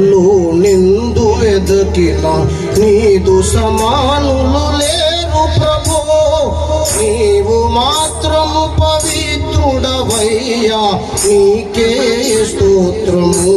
నన్ను నిందు ఎదకిన నీదు సమానులు లేరు ప్రభు. నీవు మాత్రము పవిత్రుడవయ్యా నీకే స్తోత్రము.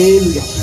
Hallelujah.